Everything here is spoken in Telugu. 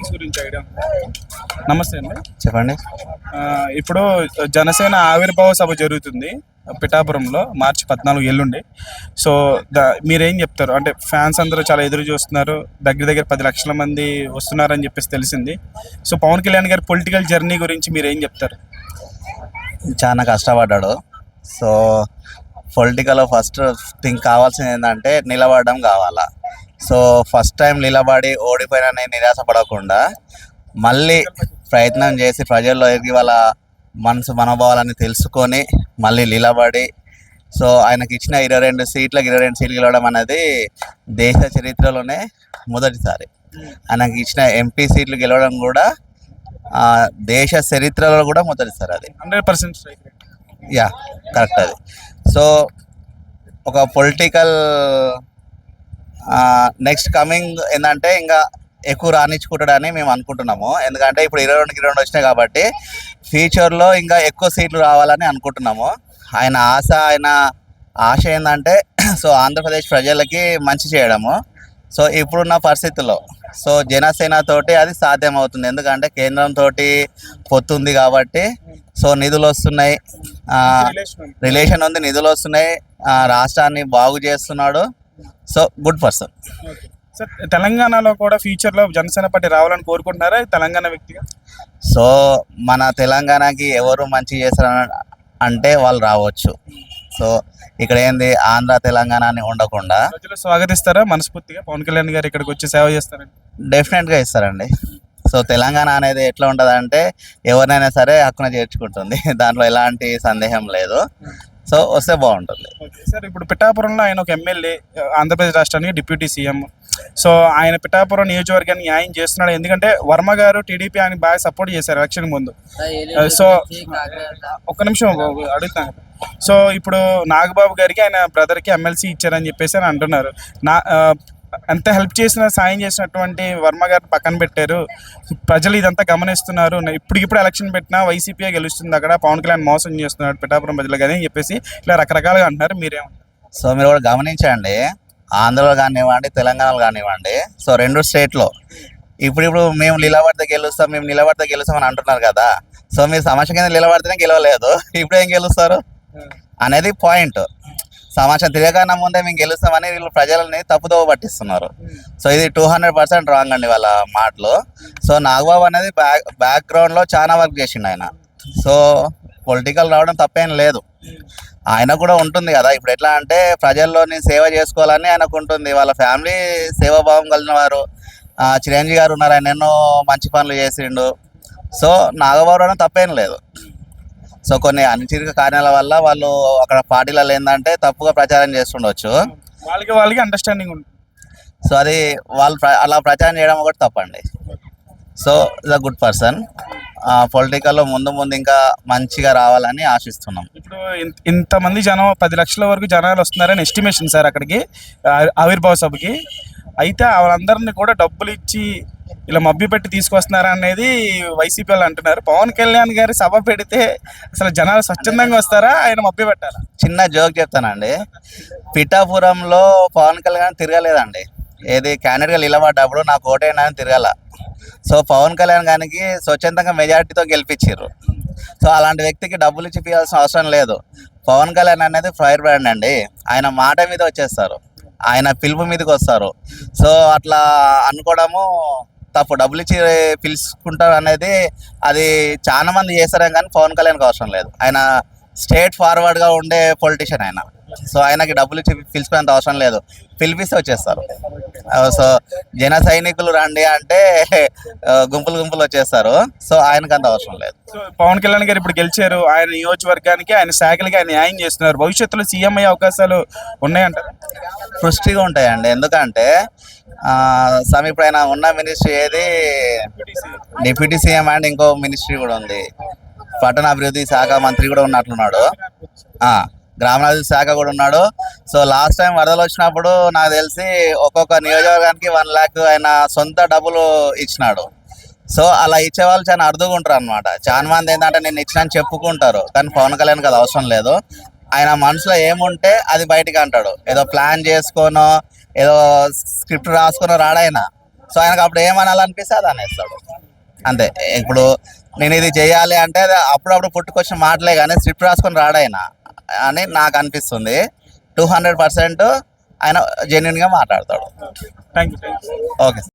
పాలిటిక్స్ గురించి ఐడియా? నమస్తే అండి. చెప్పండి. ఇప్పుడు జనసేన ఆవిర్భావ సభ జరుగుతుంది పిఠాపురంలో మార్చి పద్నాలుగు ఎల్లుండి. సో ద మీరేం చెప్తారు? అంటే ఫ్యాన్స్ అందరూ చాలా ఎదురు చూస్తున్నారు. దగ్గర దగ్గర పది లక్షల మంది వస్తున్నారని చెప్పేసి తెలిసింది. సో పవన్ కళ్యాణ్ గారి పొలిటికల్ జర్నీ గురించి మీరు ఏం చెప్తారు? చాలా కష్టపడ్డాడు. సో పొలిటికల్ ఫస్ట్ థింగ్ కావాల్సింది ఏంటంటే నిలబడడం కావాలా. సో ఫస్ట్ టైం నిలబడి ఓడిపోయిన నిరాశపడకుండా మళ్ళీ ప్రయత్నం చేసి ప్రజల్లో ఎదిగి వాళ్ళ మనసు మనోభావాలని తెలుసుకొని మళ్ళీ నిలబడి సో ఆయనకి ఇచ్చిన ఇరవై రెండు సీట్లకు ఇరవై రెండు సీట్లు గెలవడం అనేది దేశ చరిత్రలోనే మొదటిసారి. ఆయనకి ఇచ్చిన ఎంపీ సీట్లు గెలవడం కూడా ఆ, దేశ చరిత్రలో కూడా మొదటిసారి అది. హండ్రెడ్ పర్సెంట్ యా కరెక్ట్ అది. సో ఒక పొలిటికల్ నెక్స్ట్ కమింగ్ ఏంటంటే ఇంకా ఎక్కువ రాణించుకుంటాడని మేము అనుకుంటున్నాము. ఎందుకంటే ఇప్పుడు ఇరవై రెండుకి ఇరవై రెండు వచ్చినాయి కాబట్టి ఫ్యూచర్లో ఇంకా ఎక్కువ సీట్లు రావాలని అనుకుంటున్నాము. ఆయన ఆశ ఆయన ఆశ ఏంటంటే సో ఆంధ్రప్రదేశ్ ప్రజలకి మంచి చేయడము. సో ఇప్పుడున్న పరిస్థితుల్లో సో జనసేన తోటి అది సాధ్యం అవుతుంది ఎందుకంటే కేంద్రం తోటి పొత్తుంది కాబట్టి సో నిధులు వస్తున్నాయి. రిలేషన్ ఉంది. నిధులు వస్తున్నాయి. రాష్ట్రాన్ని బాగు చేస్తున్నాడు. సో గుడ్ పర్సన్ సార్ తెలంగాణలో కూడా ఫ్యూచర్లో జనసేన పార్టీ రావాలని కోరుకుంటున్నారా? తెలంగాణ వ్యక్తిగా? సో మన తెలంగాణకి ఎవరు మంచి చేస్తారు అంటే వాళ్ళు రావచ్చు. సో ఇక్కడ ఏంది? ఆంధ్ర తెలంగాణ అని ఉండకుండా ప్రజలు స్వాగతిస్తారా? మనస్ఫూర్తిగా? పవన్ కళ్యాణ్ గారు ఇక్కడికి వచ్చి సేవ చేస్తారండి డెఫినెట్గా ఇస్తారండి. సో తెలంగాణ అనేది ఎట్లా ఉంటుంది అంటే ఎవరినైనా సరే హక్కున చేర్చుకుంటుంది. దాంట్లో ఎలాంటి సందేహం లేదు. సో వస్తే బాగుంటుంది. ఓకే సార్ ఇప్పుడు పిఠాపురంలో ఆయన ఒక ఎమ్మెల్యే ఆంధ్రప్రదేశ్ రాష్ట్రానికి డిప్యూటీ సీఎం. సో ఆయన పిఠాపురం నియోజకవర్గాన్ని న్యాయం చేస్తున్నాడు. ఎందుకంటే వర్మ గారు టీడీపీ ఆయన బాగా సపోర్ట్ చేశారు ఎలక్షన్ ముందు. సో ఒక్క నిమిషం అడుగుతాను సో ఇప్పుడు నాగబాబు గారికి ఆయన బ్రదర్కి ఎమ్మెల్సీ ఇచ్చారని చెప్పేసి అని అంటున్నారు. నా ఎంత హెల్ప్ చేసిన సాయం చేసినటువంటి వర్మ గారిని పక్కన పెట్టారు. ప్రజలు ఇదంతా గమనిస్తున్నారు. ఇప్పటికిప్పుడు ఎలక్షన్ పెట్టినా వైసీపీ గెలుస్తుంది అక్కడ. పవన్ కళ్యాణ్ మోసం చేస్తున్నాడు పిఠాపురం ప్రజలు కానీ అని చెప్పేసి ఇట్లా రకరకాలుగా అంటున్నారు. మీరేమంటారు? సో మీరు కూడా గమనించండి. ఆంధ్రలో కానివ్వండి తెలంగాణలో కానివ్వండి. సో రెండు స్టేట్లో ఇప్పుడు ఇప్పుడు మేము నిలబడితే గెలుస్తాం మేము నిలబడితే గెలుస్తాం అని అంటున్నారు కదా. సో మీరు సమస్య కింద నిలబడితేనే గెలవలేదు. ఇప్పుడు ఏం గెలుస్తారు? అనేది పాయింట్ సమస్య తిరగకన్నా ముందే మేము గెలుస్తామని వీళ్ళు ప్రజలని తప్పుదోవ పట్టిస్తున్నారు. సో ఇది టూ హండ్రెడ్ పర్సెంట్ రాంగ్ అండి వాళ్ళ మాటలు. సో నాగబాబు అనేది బ్యాక్ బ్యాక్గ్రౌండ్లో చాలా వర్క్ చేసిండు ఆయన. సో పొలిటికల్ రావడం తప్పేం లేదు. ఆయన కూడా ఉంటుంది కదా ఇప్పుడు ఎట్లా అంటే ప్రజల్లోని సేవ చేసుకోవాలని ఆయనకు ఉంటుంది. వాళ్ళ ఫ్యామిలీ సేవాభావం కలిగిన వారు. చిరంజీవి గారు ఉన్నారు ఆయన ఎన్నో మంచి పనులు చేసిండు. సో నాగబాబు రావడం తప్పేం లేదు. సో కొన్ని అనిచిరిక కార్యాల వల్ల వాళ్ళు అక్కడ పార్టీలలో ఏంటంటే తప్పుగా ప్రచారం చేస్తుండొచ్చు. వాళ్ళకి వాళ్ళకి అండర్స్టాండింగ్ ఉంటుంది. సో అది వాళ్ళు అలా ప్రచారం చేయడం ఒకటి తప్పండి. So is a good person. పొలిటికల్లో ముందు ముందు ఇంకా మంచిగా రావాలని ఆశిస్తున్నాం. ఇప్పుడు ఇంత- ఇంతమంది జనం పది లక్షల వరకు జనాలు వస్తున్నారని ఎస్టిమేషన్ సార్ అక్కడికి ఆవిర్భావ సభకి. అయితే వాళ్ళందరినీ కూడా డబ్బులు ఇచ్చి ఇలా మబ్బి పెట్టి తీసుకొస్తున్నారు అనేది వైసీపీ వాళ్ళు అంటున్నారు. పవన్ కళ్యాణ్ గారి సభ పెడితే అసలు జనాలు స్వచ్ఛందంగా వస్తారా? ఆయన మబ్బి పెట్టారా చిన్న జోక్ చెప్తానండి. పిఠాపురంలో పవన్ కళ్యాణ్ తిరగలేదండి. ఏది క్యాండిడేట్గా నిలబడ్డప్పుడు నాకు ఓటేనా అని తిరగల. సో పవన్ కళ్యాణ్ గారికి స్వచ్ఛందంగా మెజారిటీతో గెలిపించారు సో అలాంటి వ్యక్తికి డబ్బులు ఇచ్చి పియాల్సిన అవసరం లేదు. పవన్ కళ్యాణ్ అనేది ఫైర్ బ్రాండ్ అండి. ఆయన మాట మీద వచ్చేస్తారు. ఆయన పిలుపు మీదకి వస్తారు. సో అట్లా అనుకోవడము తప్పు. డబ్బులు ఇచ్చి పిలుచుకుంటారు అనేది అది చాలా మంది చేస్తారేం కానీ పవన్ కళ్యాణ్కి అవసరం లేదు. ఆయన స్ట్రేట్ ఫార్వర్డ్గా ఉండే పొలిటీషియన్ ఆయన. సో ఆయనకి డబ్బులు ఇచ్చి పిలుచుకునేంత అవసరం లేదు. పిలిపిస్తే వచ్చేస్తారు. సో జన సైనికులు రండి అంటే గుంపులు గుంపులు వచ్చేస్తారు. సో ఆయనకి అంత అవసరం లేదు. పవన్ కళ్యాణ్ గారు ఇప్పుడు గెలిచారు. ఆయన నియోజకవర్గానికి ఆయన శాఖలకి ఆయన న్యాయం చేస్తున్నారు. భవిష్యత్తులో సీఎం అయ్యే అవకాశాలు ఉన్నాయంటారు? పుష్టిగా ఉంటాయండి. ఎందుకంటే ఆ, సమ్ ఇప్పుడు ఆయన ఉన్న మినిస్ట్రీ ఏది? డిప్యూటీ సీఎం అండ్ ఇంకో మినిస్ట్రీ కూడా ఉంది. పట్టణాభివృద్ధి శాఖ మంత్రి కూడా ఉన్నట్లున్నాడు. గ్రామీణాభివృద్ధి శాఖ కూడా ఉన్నాడు. సో లాస్ట్ టైం వరదలు వచ్చినప్పుడు నాకు తెలిసి ఒక్కొక్క నియోజకవర్గానికి వన్ ల్యాక్ ఆయన సొంత డబ్బులు ఇచ్చినాడు. సో అలా ఇచ్చే వాళ్ళు చాలా అరుదుగా ఉంటారు అనమాట చాలా మంది ఏంటంటే నేను ఇచ్చిన చెప్పుకుంటారు. కానీ పవన్ కళ్యాణ్ కదా అవసరం లేదు. ఆయన మనసులో ఏముంటే అది బయటికి అంటాడు. ఏదో ప్లాన్ చేసుకోనో ఏదో స్క్రిప్ట్ రాసుకునో రాడాయన సో ఆయనకు అప్పుడు ఏమనాలనిపిస్తే అది అనేస్తాడు. అంతే. ఇప్పుడు నేను ఇది చేయాలి అంటే అప్పుడప్పుడు పుట్టుకొచ్చిన మాటలే కానీ స్క్రిప్ట్ రాసుకొని రాడాయన అని నాకు అనిపిస్తుంది. టూ హండ్రెడ్ పర్సెంట్ ఆయన జెన్యున్గా మాట్లాడతాడు. Thank you thank you okay.